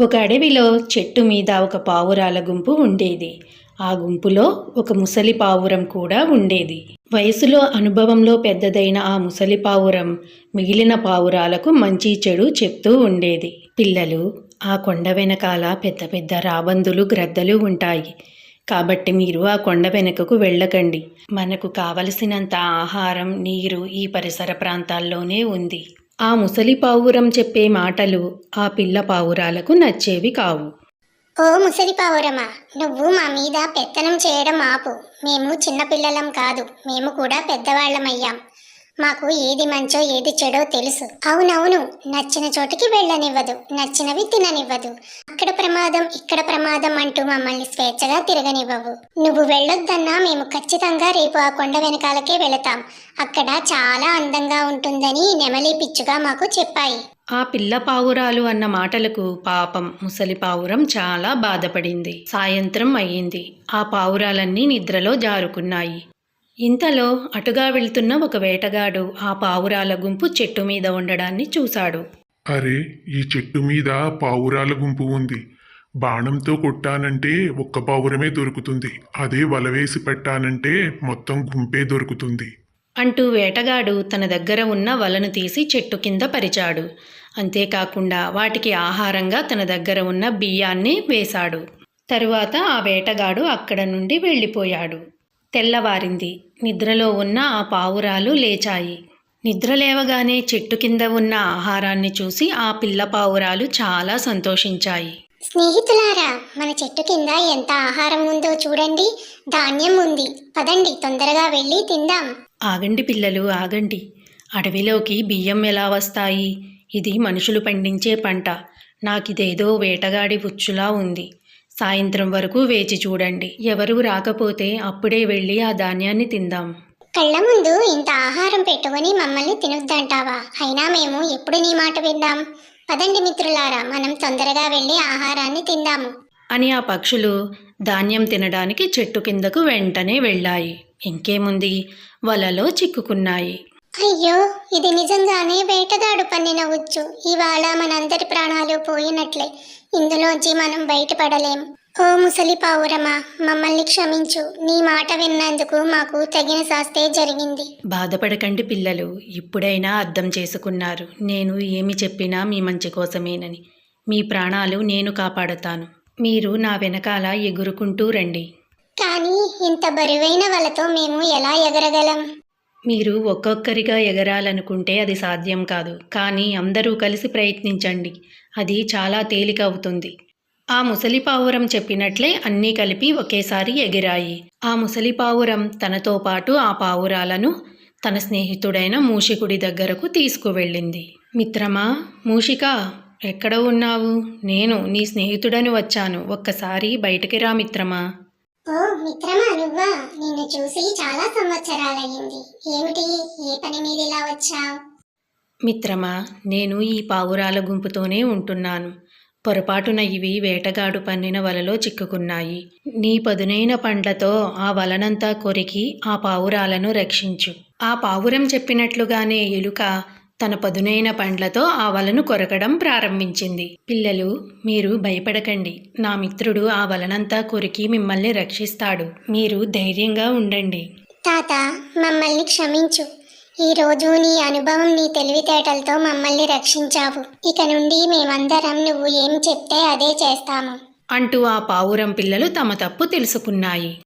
ఒక అడవిలో చెట్టు మీద ఒక పావురాల గుంపు ఉండేది. ఆ గుంపులో ఒక ముసలి పావురం కూడా ఉండేది. వయసులో అనుభవంలో పెద్దదైన ఆ ముసలి పావురం మిగిలిన పావురాలకు మంచి చెడు చెప్తూ ఉండేది. పిల్లలు ఆ కొండ వెనకాల పెద్ద పెద్ద రాబందులు గ్రద్దలు ఉంటాయి. కాబట్టి మీరు ఆ కొండ వెనుకకు వెళ్ళకండి. మనకు కావలసినంత ఆహారం నీరు ఈ పరిసర ప్రాంతాల్లోనే ఉంది. ఆ ముసలి పావురం చెప్పే మాటలు ఆ పిల్ల పావురాలకు నచ్చేవి కావు. ఓ ముసలి పావురమా నువ్వు మా మీద పెత్తనం చేయడం ఆపు. మేము చిన్నపిల్లలం కాదు మేము కూడా పెద్దవాళ్ళమయ్యాం. మాకు ఏది మంచో ఏది చెడో తెలుసు. అవునవును నచ్చిన చోటికి వెళ్ళనివ్వదు నచ్చినవి తిననివ్వదు. అక్కడ ప్రమాదం ఇక్కడ ప్రమాదం అంటూ మమ్మల్ని స్వేచ్ఛగా తిరగనివ్వవు. నువ్వు వెళ్ళొద్దన్నా మేము ఖచ్చితంగా రేపు ఆ కొండ వెనకాలకే వెళతాం. అక్కడ చాలా అందంగా ఉంటుందని నెమలి పిచ్చుగా మాకు చెప్పాయి. ఆ పిల్ల పావురాలు అన్న మాటలకు పాపం ముసలి పావురం చాలా బాధపడింది. సాయంత్రం అయ్యింది. ఆ పావురాలన్నీ నిద్రలో జారుకున్నాయి. ఇంతలో అటుగా వెళ్తున్న ఒక వేటగాడు ఆ పావురాల గుంపు చెట్టు మీద ఉండడాన్ని చూశాడు. అరే ఈ చెట్టు మీద పావురాల గుంపు ఉంది. బాణంతో కొట్టానంటే ఒక్క పావురమే దొరుకుతుంది. అదే వల వేసి పెట్టానంటే మొత్తం గుంపే దొరుకుతుంది. అంటూ వేటగాడు తన దగ్గర ఉన్న వలను తీసి చెట్టు కింద పరిచాడు. అంతేకాకుండా వాటికి ఆహారంగా తన దగ్గర ఉన్న బియ్యాన్ని వేశాడు. తరువాత ఆ వేటగాడు అక్కడ నుండి వెళ్ళిపోయాడు. తెల్లవారింది. నిద్రలో ఉన్న ఆ పావురాలు లేచాయి. నిద్ర లేవగానే చెట్టు కింద ఉన్న ఆహారాన్ని చూసి ఆ పిల్ల పావురాలు చాలా సంతోషించాయి. స్నేహితులారా మన చెట్టు కింద ఎంత ఆహారం ఉందో చూడండి. ధాన్యం ఉంది. పదండి తొందరగా వెళ్ళి తిందాం. ఆగండి పిల్లలు ఆగండి. అడవిలోకి బియ్యం ఎలా వస్తాయి? ఇది మనుషులు పండించే పంట. నాకిదేదో వేటగాడి ఉచ్చులా ఉంది. సాయంత్రం వరకు వేచి చూడండి. ఎవరూ రాకపోతే అప్పుడే వెళ్ళి ఆ ధాన్యాన్ని తిందాం. కళ్ళ ముందు ఇంత ఆహారం పెట్టుకొని మమ్మల్ని తినొద్దంటావా? అయినా మేము ఎప్పుడు నీ మాట విందాం. పదండి మిత్రులారా మనం తొందరగా వెళ్ళి ఆహారాన్ని తిందాము. అని ఆ పక్షులు ధాన్యం తినడానికి చెట్టు కిందకు వెంటనే వెళ్ళాయి. ఇంకేముంది? వలలో చిక్కుకున్నాయి. అయ్యో ఇది నిజంగానే వేటగాడు పన్నిన ఉచ్చు. ఇవాళ మనందరి ప్రాణాలు పోయినట్లే. ఇందులోంచి మనం బయటపడలేం. ఓ ముసలి పావురమా మమ్మల్ని క్షమించు. నీ మాట విన్నందుకు మాకు తగిన శాస్తే జరిగింది. బాధపడకండి పిల్లలు. ఇప్పుడైనా అర్థం చేసుకున్నారు. నేను ఏమి చెప్పినా మీ మంచి కోసమేనని. మీ ప్రాణాలు నేను కాపాడతాను. మీరు నా వెనకాల ఎగురుకుంటూ రండి. కానీ ఇంత బరువైన వలతో మేము ఎలా ఎగరగలం? మీరు ఒక్కొక్కరిగా ఎగరాలనుకుంటే అది సాధ్యం కాదు. కానీ అందరూ కలిసి ప్రయత్నించండి. అది చాలా తేలిక అవుతుంది ఆ ముసలి పావురం చెప్పినట్లే అన్నీ కలిపి ఒకేసారి ఎగిరాయి. ఆ ముసలి పావురం తనతో పాటు ఆ పావురాలను తన స్నేహితుడైన మూషికుడి దగ్గరకు తీసుకువెళ్ళింది. మిత్రమా మూషిక ఎక్కడ ఉన్నావు? నేను నీ స్నేహితుడని వచ్చాను. ఒక్కసారి బయటికి రా మిత్రమా. ఓ మిత్రమా నువ్వా? నిన్ను చూసి చాలా సంవత్సరాలయ్యింది. ఏమిటి? ఏ పని మీద ఇలా వచ్చావు? మిత్రమా నేను ఈ పావురాల గుంపుతోనే ఉంటున్నాను. పొరపాటున ఇవి వేటగాడు పన్నిన వలలో చిక్కుకున్నాయి. నీ పదునైన పండ్లతో ఆ వలనంతా కొరికి ఆ పావురాలను రక్షించు. ఆ పావురం చెప్పినట్లుగానే ఎలుక తన పదునైన పండ్లతో ఆ వలను కొరకడం ప్రారంభించింది. పిల్లలు మీరు భయపడకండి. నా మిత్రుడు ఆ వలనంతా కొరికి మిమ్మల్ని రక్షిస్తాడు. మీరు ధైర్యంగా ఉండండి. తాత మమ్మల్ని క్షమించు. ఈ రోజు నీ అనుభవం నీ తెలివితేటలతో మమ్మల్ని రక్షించావు. ఇక నుండి మేమందరం నువ్వు ఏం చెప్తే అదే చేస్తాము. అంటూ ఆ పావురం పిల్లలు తమ తప్పు తెలుసుకున్నాయి.